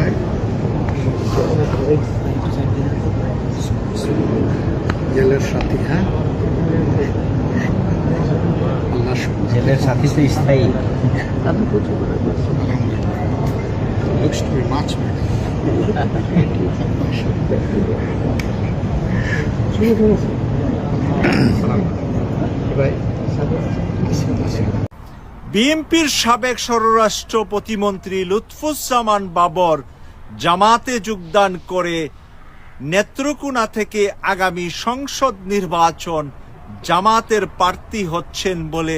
ভাই জেলের সাথী হ্যাঁ আল্লাহ শুক্র। জেলের সাথী তো স্থায়ী Looks to be much better. ভাই বিএনপির সাবেক স্বরাষ্ট্র প্রতিমন্ত্রী লুৎফুজ্জামান বাবর জামাতে যোগদান করে নেত্রকোনা থেকে আগামী সংসদ নির্বাচন জামাতের প্রার্থী হচ্ছেন বলে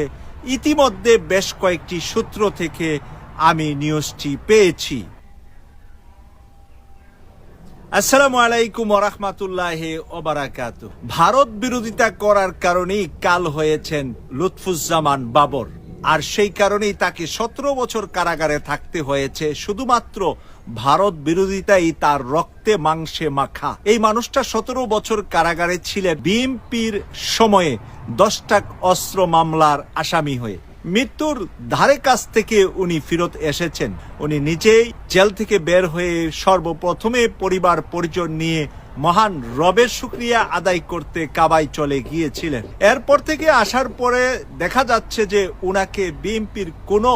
ইতিমধ্যে বেশ কয়েকটি সূত্র থেকে আমি নিউজটি পেয়েছি। আসসালামু আলাইকুম ওরহমাতুল্লাহ ওবারাকাত ভারত বিরোধিতা করার কারণেই কাল হয়েছেন লুৎফুজ্জামান বাবর। আর সেই কারণেই তাকে সতেরো বছর কারাগারে থাকতে হয়েছে। শুধুমাত্র ভারত বিরোধিতাই তার রক্তে মাংসে মাখা। এই মানুষটা সতেরো বছর কারাগারে ছিলেন। বিএনপির সময়ে দশটা অস্ত্র মামলার আসামি হয়ে। মৃত্যুর ধারে কাছ থেকে উনি ফিরত এসেছেন। উনি নিজেই জেল থেকে বের হয়ে সর্বপ্রথমে পরিবার পরিজন নিয়ে মহান রবের শুক্রিয়া আদায় করতে কাবাই চলে গিয়েছিলেন। এরপর থেকে আসার পরে দেখা যাচ্ছে যে উনাকে বিএনপির কোনো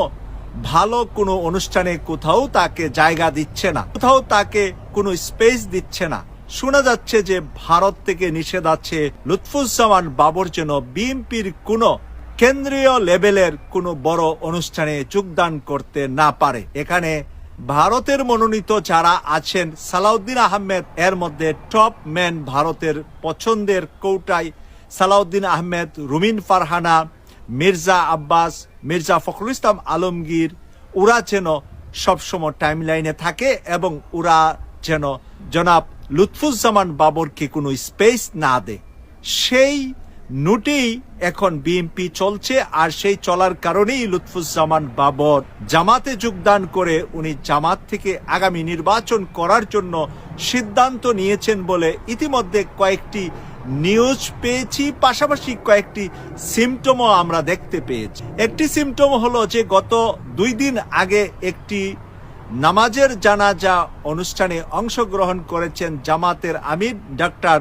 ভালো কোনো অনুষ্ঠানে কোথাও তাকে জায়গা দিচ্ছে না, কোথাও তাকে কোনো স্পেস দিচ্ছে না। শোনা যাচ্ছে যে ভারত থেকে নিষেধ আছে, লুৎফুজ্জামান বাবর যেন বিএনপির কোনো কেন্দ্রীয় লেভেলের কোনো বড় অনুষ্ঠানে যোগদান করতে না পারে। এখানে ভারতের মনোনীত যারা আছেন সালাউদ্দিন আহমেদ, এর মধ্যে টপ ম্যান ভারতের পছন্দের কৌটাই সালাউদ্দিন আহমেদ, রুমিন ফারহানা, মির্জা আব্বাস, মির্জা ফখরুল ইসলাম আলমগীর। ওরা যেন সবসময় টাইম লাইনে থাকে এবং ওরা যেন জনাব লুৎফুজ্জামান বাবরকে কোনো স্পেস না দেয়। সেই নোটেই এখন বিএনপি চলছে, আর সেই চলার কারণেই লুৎফুজ্জামান বাবর জামাতে যোগদান করে উনি জামাত থেকে আগামী নির্বাচন করার জন্য সিদ্ধান্ত নিয়েছেন বলে ইতিমধ্যে কয়েকটি নিউজ পেয়েছি, পাশাপাশি কয়েকটি সিমটমও আমরা দেখতে পেয়েছি। একটি সিমটম হলো যে গত দুই দিন আগে একটি নামাজের জানাজা অনুষ্ঠানে অংশগ্রহণ করেছেন জামাতের আমির ডাক্তার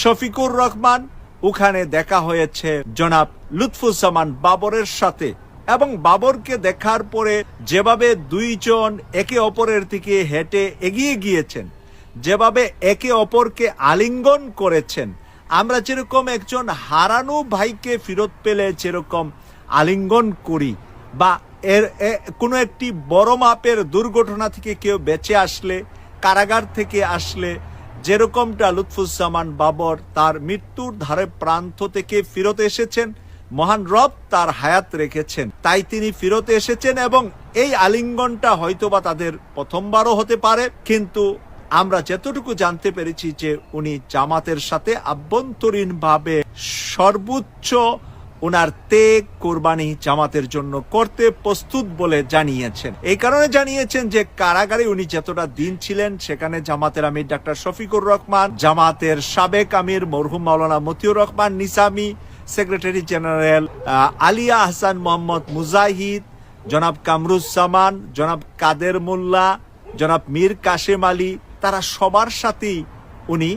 শফিকুর রহমান। ওখানে দেখা হয়েছে জনাব লুৎফুজ্জামান বাবরের সাথে এবং বাবরকে দেখার পরে যেভাবে দুইজন একে অপরের দিকে হেঁটে এগিয়ে গিয়েছেন, যেভাবে একে অপরকে আলিঙ্গন করেছেন, আমরা যেরকম একজন হারানো ভাইকে ফেরত পেলে যেরকম আলিঙ্গন করি বা এর কোনো একটি বড় মাপের দুর্ঘটনা থেকে কেউ বেঁচে আসলে, কারাগার থেকে আসলে যেরকমটা লুৎফুজ্জামান বাবর তার মৃত্যুর ধারে প্রান্ত থেকে ফিরত এসেছেন, মহান রব তার হায়াত রেখেছেন। তাই তিনি ফিরত এসেছেন এবং এই আলিঙ্গনটা হয়তোবা তাদের প্রথমবারও হতে পারে, কিন্তু আমরা যতটুকু জানতে পেরেছি যে উনি জামাতের সাথে আভ্যন্তরীণভাবে সর্বোচ্চ ওনার তেগ কোরবানি জামাতের জন্য করতে প্রস্তুত বলে জানিয়েছেন। এই কারণে জানিয়েছেন যে কারাগারে উনি যতটা দিন ছিলেন, সেখানে জামাতের আমির ডাক্তার শফিকুর রহমান, জামাতের সাবেক আমির মরহুম মাওলানা মতিউর রহমান নিসামি, সেক্রেটারি জেনারেল আলিয়া আহসান মোহাম্মদ মুজাহিদ, জনাব কামরুজ্জামান, জনাব কাদের মোল্লা, জনাব মীর কাশেম আলী, তারা সবার সাথেই উনি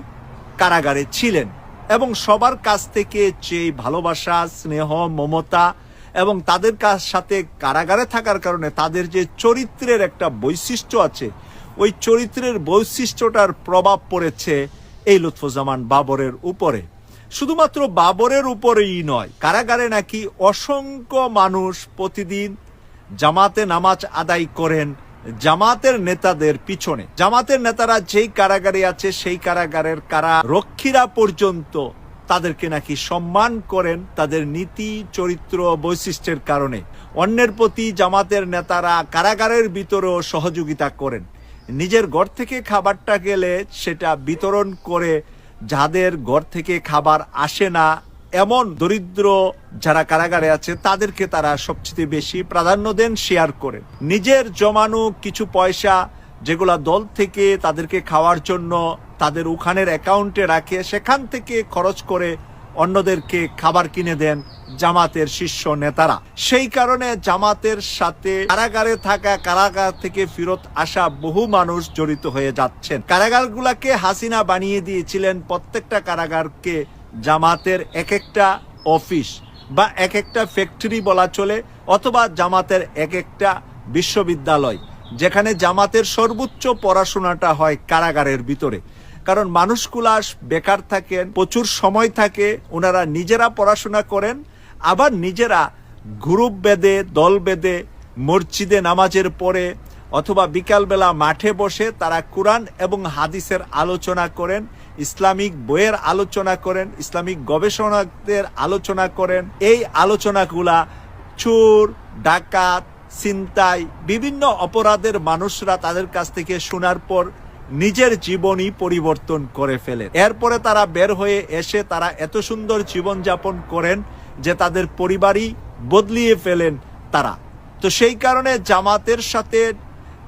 কারাগারে ছিলেন। এবং সবার কাছ থেকে যে ভালোবাসা, স্নেহ, মমতা এবং তাদের কাছ সাথে কারাগারে থাকার কারণে তাদের যে চরিত্রের একটা বৈশিষ্ট্য আছে, ওই চরিত্রের বৈশিষ্ট্যটার প্রভাব পড়েছে এই লুৎফুজ্জামান বাবরের উপরে। শুধুমাত্র বাবরের উপরেই নয়, কারাগারে নাকি অসংখ্য মানুষ প্রতিদিন জামাতে নামাজ আদায় করেন জামাতের নেতাদের পিছনে। জামাতের নেতারা যেই কারাগারে আছে, সেই কারাগারের কারা রক্ষীরা পর্যন্ত তাদেরকে নাকি সম্মান করেন তাদের নীতি, চরিত্র, বৈশিষ্ট্যের কারণে। অন্যের প্রতি জামাতের নেতারা কারাগারের ভিতরেও সহযোগিতা করেন। নিজের ঘর থেকে খাবারটা গেলে সেটা বিতরণ করে যাদের ঘর থেকে খাবার আসে না এমন দরিদ্র যারা কারাগারে আছে, তাদেরকে তারা সবচেয়ে বেশি প্রাধান্য দেন শেয়ার করেন নিজের জমানো কিছু পয়সা যেগুলা দল থেকে তাদেরকে খাওয়ার জন্য তাদের ওখানের অ্যাকাউন্টে রাখে, সেখান থেকে খরচ করে অন্যদেরকে খাবার কিনে দেন জামাতের শীর্ষ নেতারা। সেই কারণে জামাতের সাথে কারাগারে থাকা, কারাগার থেকে ফেরত আসা বহু মানুষ জড়িত হয়ে যাচ্ছেন। কারাগারগুলাকে হাসিনা বানিয়ে দিয়েছিলেন প্রত্যেকটা কারাগারকে জামাতের এক একটা অফিস বা এক একটা ফ্যাক্টরি বলা চলে, অথবা জামাতের এক একটা বিশ্ববিদ্যালয়, যেখানে জামাতের সর্বোচ্চ পড়াশোনাটা হয় কারাগারের ভিতরে। কারণ মানুষগুলা বেকার থাকেন, প্রচুর সময় থাকে, ওনারা নিজেরা পড়াশোনা করেন, আবার নিজেরা গ্রুপ বেঁধে, দল বেঁধে, মসজিদে নামাজের পরে অথবা বিকালবেলা মাঠে বসে তারা কোরআন এবং হাদিসের আলোচনা করেন, ইসলামিক বইয়ের আলোচনা করেন, ইসলামিক গবেষণাদের আলোচনা করেন। এই আলোচনাগুলা চোর, ডাকাত চিন্তাই বিভিন্ন অপরাধের মানুষরা তাদের কাছ থেকে শোনার পর নিজের জীবনই পরিবর্তন করে ফেলে। এরপরে তারা বের হয়ে এসে তারা এত সুন্দর জীবন যাপন করেন যে তাদের পরিবারই বদলিয়ে ফেলেন তারা। তো সেই কারণে জামাতের সাথে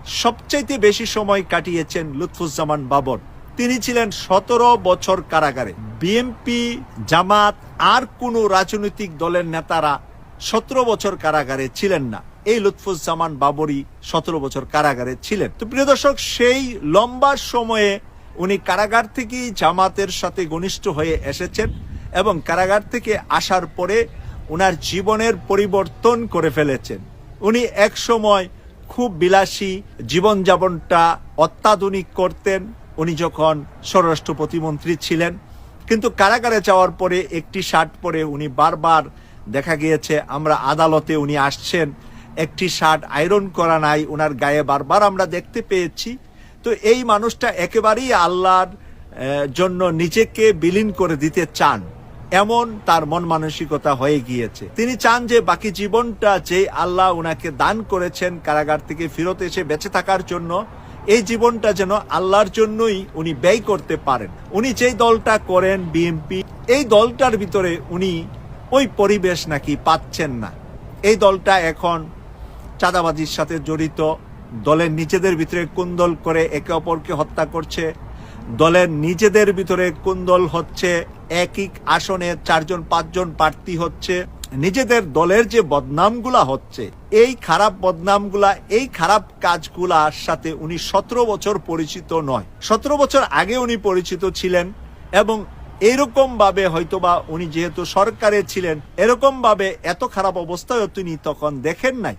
সবচাইতে বেশি সময় কাটিয়েছেন লুৎফুজ্জামান বাবর। তিনি ছিলেন সতেরো বছর কারাগারে। বিএনপি জামাত, আর কোনো রাজনৈতিক দলের নেতারা সতেরো বছর কারাগারে ছিলেন না। এই লুৎফুজ্জামান বাবরই সতেরো বছর কারাগারে ছিলেন। তো প্রিয় দর্শক, সেই লম্বা সময়ে উনি কারাগার থেকেই জামাতের সাথে ঘনিষ্ঠ হয়ে এসেছেন এবং কারাগার থেকে আসার পরে ওনার জীবনের পরিবর্তন করে ফেলেছেন। উনি এক সময় খুব বিলাসী জীবনযাপনটা অত্যাধুনিক করতেন। উনি যখন স্বরাষ্ট্র প্রতিমন্ত্রী ছিলেন, কিন্তু কারাগারে যাওয়ার পরে একটি শার্ট পরে উনি বারবার দেখা গিয়েছে, আমরা আদালতে উনি আসছেন, একটি শার্ট আয়রন করা নাই ওনার গায়ে বারবার আমরা দেখতে পেয়েছি। তো এই মানুষটা একেবারেই আল্লাহর জন্য নিজেকে বিলীন করে দিতে চান। এমন তার মন মানসিকতা হয়ে গিয়েছে। তিনি চান যে বাকি জীবনটা যে আল্লাহ উনাকে দান করেছেন কারাগার থেকে ফেরত এসে বেঁচে থাকার জন্য, এই জীবনটা যেন আল্লাহর জন্যই উনি ব্যয় করতে পারেন। উনি যেই দলটা করেন বিএনপি এই দলটার ভিতরে উনি ওই পরিবেশ নাকি পাচ্ছেন না। এই দলটা এখন চাঁদাবাজির সাথে জড়িত। দলের নিজেদের ভিতরে কুন্দল করে একে অপরকে হত্যা করছে। দলের নিজেদের ভিতরে কুন্দল হচ্ছে। একই আসনে চারজন, পাঁচজন প্রার্থী হচ্ছে। নিজেদের দলের যে বদনামগুলা হচ্ছে, এই খারাপ বদনামগুলা, এই খারাপ কাজগুলার সাথে উনি সতেরো বছর পরিচিত নয়। সতেরো বছর আগে উনি পরিচিত ছিলেন এবং এরকম ভাবে হয়তোবা উনি যেহেতু সরকারে ছিলেন, এরকম ভাবে এত খারাপ অবস্থায় তিনি তখন দেখেন নাই।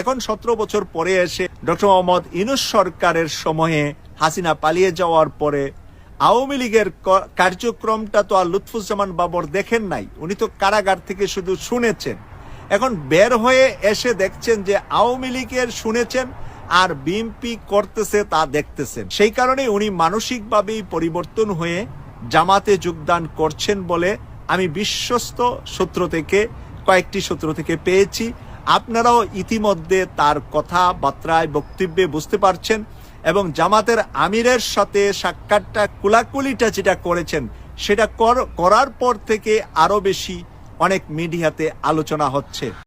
এখন সতেরো বছর পরে এসে ডক্টর মোহাম্মদ ইনুস সরকারের সময়ে হাসিনা পালিয়ে যাওয়ার পরে আওয়ামী লীগের কার্যক্রমটা তো আর লুৎফুজ্জামান বাবর দেখেন নাই। উনি তো কারাগার থেকে শুধু শুনেছেন। এখন বের হয়ে এসে দেখছেন যে আওয়ামী লীগের শুনেছেন আর বিএনপি করতেছে তা দেখতেছেন। সেই কারণে উনি মানসিকভাবেই পরিবর্তন হয়ে জামাতে যোগদান করছেন বলে আমি বিশ্বস্ত সূত্র থেকে, কয়েকটি সূত্র থেকে পেয়েছি। আপনারাও ইতিমধ্যে তার কথাবার্তায় বক্তব্যে বুঝতে পারছেন এবং জামাতের আমিরের সাথে সাক্ষাৎটা, কুলাকুলিটা যেটা করেছেন, সেটা কর- করার পর থেকে আরও বেশি অনেক মিডিয়াতে আলোচনা হচ্ছে।